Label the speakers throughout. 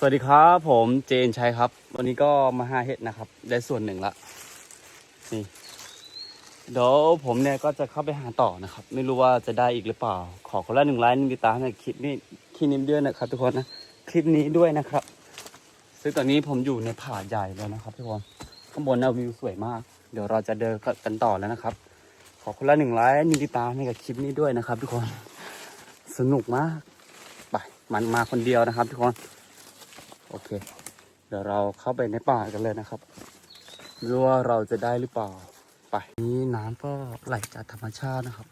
Speaker 1: สวัสดีครับผมเจนชัยครับ วันนี้ก็มาหาเห็ดนะครับ ได้ส่วนหนึ่งละนี่เดี๋ยวผมเนี่ยก็จะเข้าไปหาต่อนะครับ ไม่รู้ว่าจะได้อีกหรือเปล่า ขอคนละหนึ่งไลค์หนึ่งติดตามในคลิปนี้คลิปนี้ด้วยนะครับ ทุกคนนะคลิปนี้ด้วยนะครับ ซึ่งตอนนี้ผมอยู่ในผาใหญ่แล้วนะครับ ทุกคนข้างบนนะวิวสวยมาก เดี๋ยวเราจะเดินกันต่อแล้วนะครับ ขอคนละหนึ่งไลค์หนึ่งติดตามให้กับคลิปนี้ด้วยนะครับ ทุกคนสนุกมากไปมันมาคนเดียวนะครับ ทุกคน โอเค เดี๋ยวเราเข้าไปในป่ากันเลยนะครับไม่รู้ว่าเราจะได้หรือเปล่า ไป นี่น้ำก็ไหลจากธรรมชาตินะครับ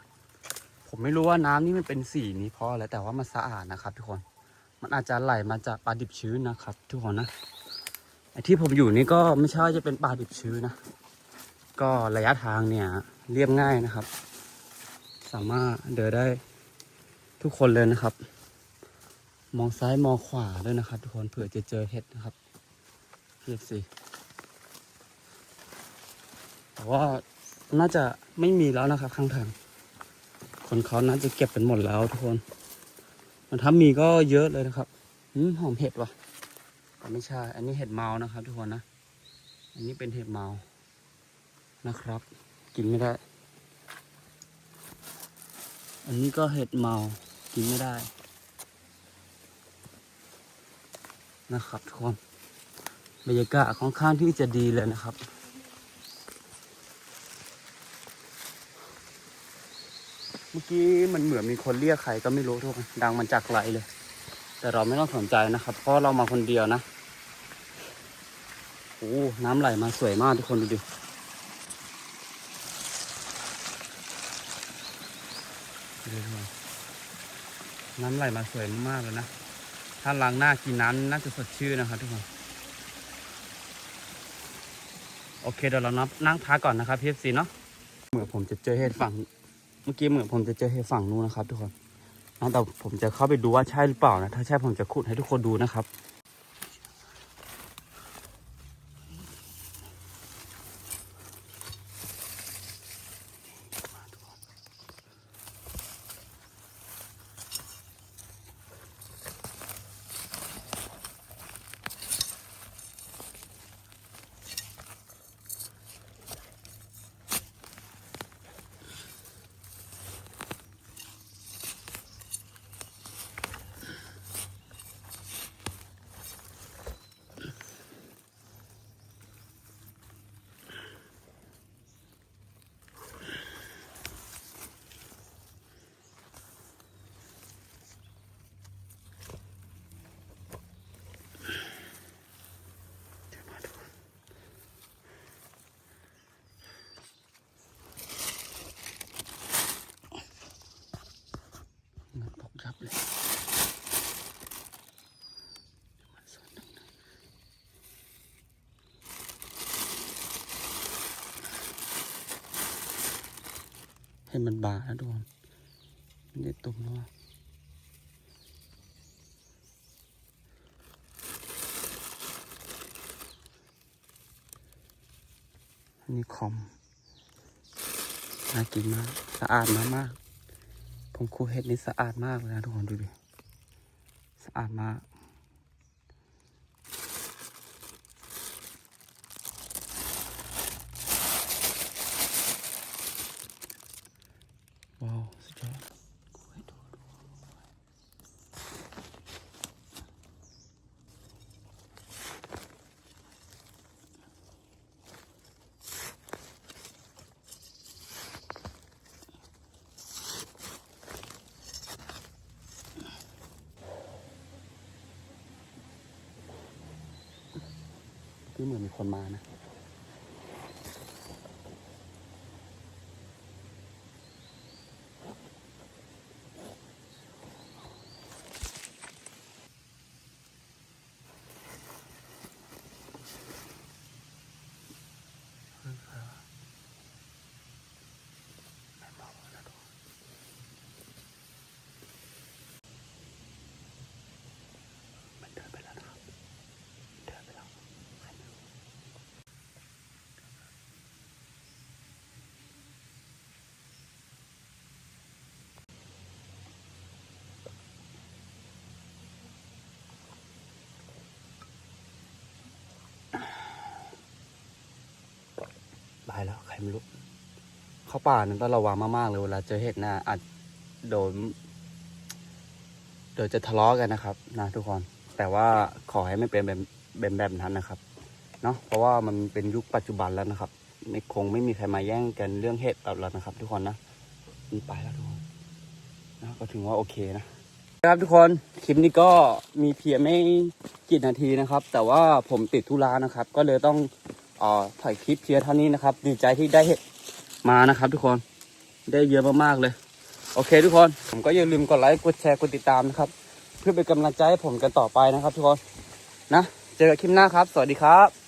Speaker 1: ผมไม่รู้ว่าน้ำนี่มันเป็นสีนี้เพราะอะไรแต่ว่ามันสะอาดนะครับ ทุกคน มันอาจจะไหลมาจากปลาดิบชื้นนะครับ ทุกคนนะไอที่ผมอยู่นี่ก็ไม่ใช่จะเป็นปลาดิบชื้นนะ ก็ระยะทางเนี่ยเรียบง่ายนะครับ สามารถเดินได้ทุกคนเลยนะครับ มองซ้ายมองขวาด้วยนะครับ ทุกคนเผื่อจะเจอเห็ดนะครับเพียสิแต่ว่าน่าจะไม่มีแล้วนะครับ ข้างทางคนเขาน่าจะเก็บเป็นหมดแล้วทุกคนมันถ้ามีก็เยอะเลยนะครับอืมหอมเห็ดว่ะแต่ไม่ใช่ อันนี้เห็ดเมานะครับ ทุกคนนะ อันนี้เป็นเห็ดเมานะครับ กินไม่ได้ อันนี้ก็เห็ดเมา กินไม่ได้ นะครับทุกคนบรรยากาศค่อนข้างที่จะดีเลยนะครับ เมื่อกี้มันเหมือนมีคนเรียกใครก็ไม่รู้ทุกคนดังมันจากไกลเลย แต่เราไม่ต้องสนใจนะครับ เพราะเรามาคนเดียวนะโอ้น้ำไหลมาสวยมากทุกคนดูดิดูดิน้ำไหลมาสวยมากเลยนะ ถ้าล้างหน้ากินน้ำน่าจะสดชื่นนะครับทุกคน โอเคเดี๋ยวเรานับนั่งพักก่อนนะครับพีเอฟซีเนาะ เหมือนผมจะเจอเห็ดฝั่ง เมื่อกี้เหมือนผมจะเจอเห็ดฝั่งนู้นนะครับ ทุกคนนะแต่ผมจะเข้าไปดูว่าใช่หรือเปล่านะ ถ้าใช่ผมจะขุดให้ทุกคนดูนะครับ ให้มันบานะทุกคนมันได้ตุ่มแล้วอะอันนี้คอมน่ากินมาก สะอาดมากมากผมคูเห็ดนี่สะอาดมากเลยนะทุกคนดูดิ สะอาดมาก ว้าวสุดยอดคูเห็ดดูดูที่เหมือนมีคนมานะ มันเดินไปแล้วนะครับ เดินไปแล้วใครไม่รู้ แล้วใครไม่รู้ เข้าป่านั้นต้องระวังมากๆเลยเวลาเจอเห็ดนะอาจโดนเดี๋ยวจะทะเลาะกันนะครับนะทุกคน แต่ว่าขอให้ไม่เป็นแบบแบบแบบนั้นนะครับเนาะเพราะว่ามันเป็นยุคปัจจุบันแล้วนะครับ ไม่คงไม่มีใครมาแย่งกันเรื่องเห็ดแล้วนะครับ ทุกคนนะนี่ไปแล้วทุกคนนะก็ถึงว่าโอเคนะครับทุกคนคลิปนี้ก็มีเพียงไม่กี่นาทีนะครับ แต่ว่าผมติดธุระนะครับ ก็เลยต้อง อ่อถ่ายคลิปเพียงเท่านี้นะครับ ดีใจที่ได้เห็ดมานะครับ ทุกคนได้เยอะมากๆเลย โอเค ทุกคนผมก็อย่าลืมกดไลค์กดแชร์กดติดตามนะครับ เพื่อเป็นกำลังใจให้ผมกันต่อไปนะครับ ทุกคนนะ เจอกันคลิปหน้าครับ สวัสดีครับ